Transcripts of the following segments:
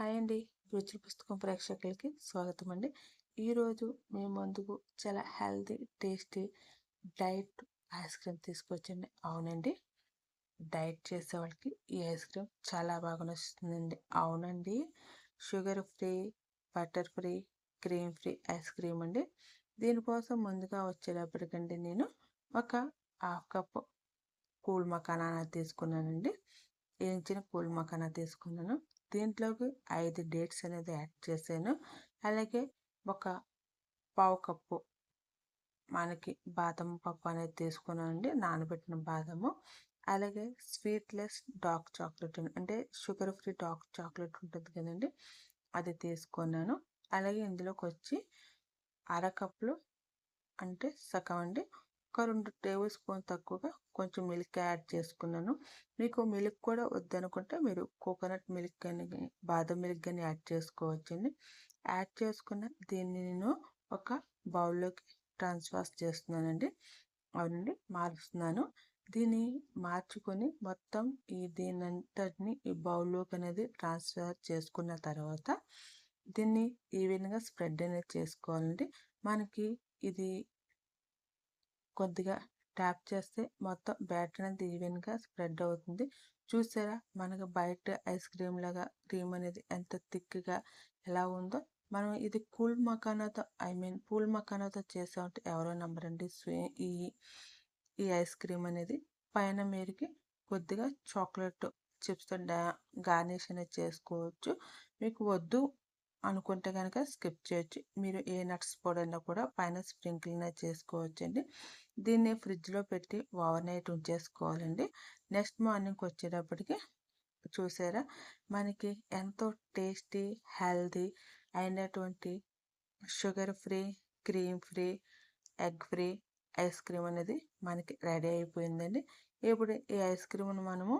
Hi అండి. రుచుల పుస్తకం ప్రేక్షకులకి స్వాగతం అండి ఈరోజు మీ ముందుకు చాలా healthy tasty diet ice cream తీసుకొచ్చండి. అవునండి. డైట్ చేసే వాళ్ళకి ఈ ఐస్ క్రీమ్ చాలా బాగా నచ్చుతుందండి. అవునండి. Sugar free butter free cream free ice cream అండి. దీనికోసం ముందుగా వచ్చేటప్పటికండి నేను ఒక హాఫ్ కప్ కూల్ మకానా తీసుకున్నానండి. వేయించిన కూల్ మకానా తీసుకున్నాను. దీంట్లోకి ఐదు డేట్స్ అనేది యాడ్ చేశాను. అలాగే ఒక పావు కప్పు మనకి బాదం పప్పు అనేది తీసుకున్నానండి. నానబెట్టిన బాదము. అలాగే స్వీట్లెస్ డార్క్ చాక్లెట్ అంటే షుగర్ ఫ్రీ డార్క్ చాక్లెట్ ఉంటుంది కదండి అది తీసుకున్నాను. అలాగే ఇందులోకి వచ్చి అరకప్పులు అంటే సగం అండి. ఒక రెండు టేబుల్ స్పూన్ తక్కువగా కొంచెం మిల్క్ యాడ్ చేసుకున్నాను. మీకు మిల్క్ కూడా వద్దనుకుంటే మీరు కోకోనట్ మిల్క్ కానీ బాదం మిల్క్ కానీ యాడ్ చేసుకోవచ్చండి. యాడ్ చేసుకున్న దీన్ని నేను ఒక బౌల్లోకి ట్రాన్స్ఫర్ చేస్తున్నానండి. అవునండి మారుస్తున్నాను దీన్ని మార్చుకొని మొత్తం ఈ దీనంతటిని ఈ బౌల్లోకి అనేది ట్రాన్స్ఫర్ చేసుకున్న తర్వాత దీన్ని ఈవెన్గా స్ప్రెడ్ అనేది చేసుకోవాలండి. మనకి ఇది కొద్దిగా ట్యాప్ చేస్తే మొత్తం బ్యాటర్ అనేది ఈవెన్గా స్ప్రెడ్ అవుతుంది. చూసారా? మనకు బయట ఐస్ క్రీమ్ లాగా క్రీమ్ అనేది ఎంత థిక్గా ఎలా ఉందో. మనం ఇది కూల్ మకానాతో ఐ మీన్ పూల్ మకానాతో చేసామంటే ఎవరో నమ్మరండి. ఈ ఈ ఐస్ క్రీమ్ అనేది పైన మీరుకి కొద్దిగా చాక్లెట్ చిప్స్తో డా గార్నిష్ అనేది చేసుకోవచ్చు. మీకు వద్దు అనుకుంటే కనుక స్కిప్ చేయొచ్చు. మీరు ఏ నట్స్ పొడైనా కూడా పైన స్ప్రింకిల్ చేసుకోవచ్చు అండి దీన్ని ఫ్రిడ్జ్లో పెట్టి ఓవర్ నైట్ ఉంచేసుకోవాలండి. నెక్స్ట్ మార్నింగ్కి వచ్చేటప్పటికి చూసారా? మనకి ఎంతో టేస్టీ హెల్దీ అయినటువంటి sugar free cream free egg free ice cream అనేది మనకి రెడీ అయిపోయిందండి. ఇప్పుడు ఈ ఐస్ క్రీమ్ను మనము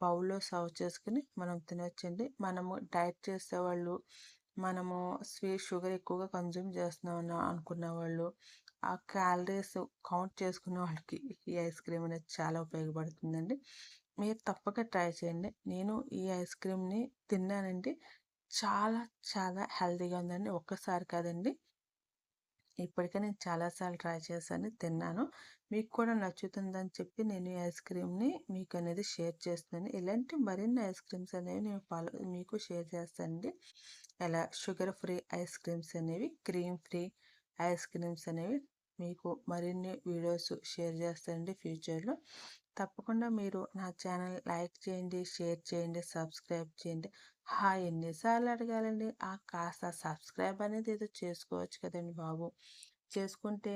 బౌల్లో సర్వ్ చేసుకుని మనం తినొచ్చండి. మనము డైట్ చేసేవాళ్ళు మనము స్వీట్ షుగర్ ఎక్కువగా కన్జ్యూమ్ చేస్తున్నాం అనుకున్న వాళ్ళు ఆ క్యాలరీస్ కౌంట్ చేసుకున్న వాళ్ళకి ఈ ఐస్ క్రీమ్ అనేది చాలా ఉపయోగపడుతుందండి. మీరు తప్పక ట్రై చేయండి. నేను ఈ ఐస్ క్రీమ్ని తిన్నానండి. చాలా చాలా హెల్తీగా ఉందండి. ఒక్కసారి కాదండి. ఇప్పటికే నేను చాలాసార్లు ట్రై చేశాను తిన్నాను. మీకు కూడా నచ్చుతుందని చెప్పి నేను ఈ ఐస్ క్రీమ్ని మీకు అనేది షేర్ చేస్తున్నాను. ఇలాంటి మరిన్ని ఐస్ క్రీమ్స్ అనేవి నేను ఫాలో మీకు షేర్ చేస్తానండి. ఎలా? షుగర్ ఫ్రీ ఐస్ క్రీమ్స్ అనేవి క్రీమ్ ఫ్రీ ఐస్ క్రీమ్స్ అనేవి మీకు మరిన్ని వీడియోస్ షేర్ చేస్తానండి ఫ్యూచర్లో. తప్పకుండా మీరు నా ఛానల్ లైక్ చేయండి షేర్ చేయండి సబ్స్క్రైబ్ చేయండి. హా ఎన్నిసార్లు అడగాలండి? ఆ కాస్త సబ్స్క్రైబ్ అనేది ఏదో చేసుకోవచ్చు కదండి బాబు. చేసుకుంటే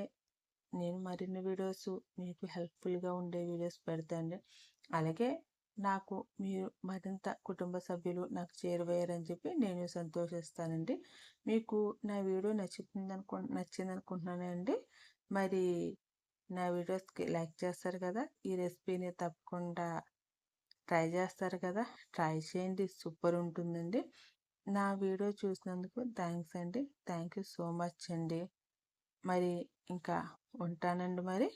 నేను మరిన్ని వీడియోస్ మీకు హెల్ప్ఫుల్గా ఉండే వీడియోస్ పెడతాండి అలాగే నాకు మీరు మరింత కుటుంబ సభ్యులు నాకు చేరువయ్యారని చెప్పి నేను సంతోషిస్తానండి. మీకు నా వీడియో నచ్చుతుంది అనుకు నచ్చింది అనుకుంటున్నానండి మరి నా వీడియోస్కి లైక్ చేస్తారు కదా ఈ రెసిపీని తప్పకుండా ట్రై చేస్తారు కదా ట్రై చేయండి సూపర్ ఉంటుందండి. నా వీడియో చూసినందుకు థ్యాంక్స్ అండి. థ్యాంక్ యూ సో మచ్ అండి. మరి ఇంకా ఉంటానండి మరి.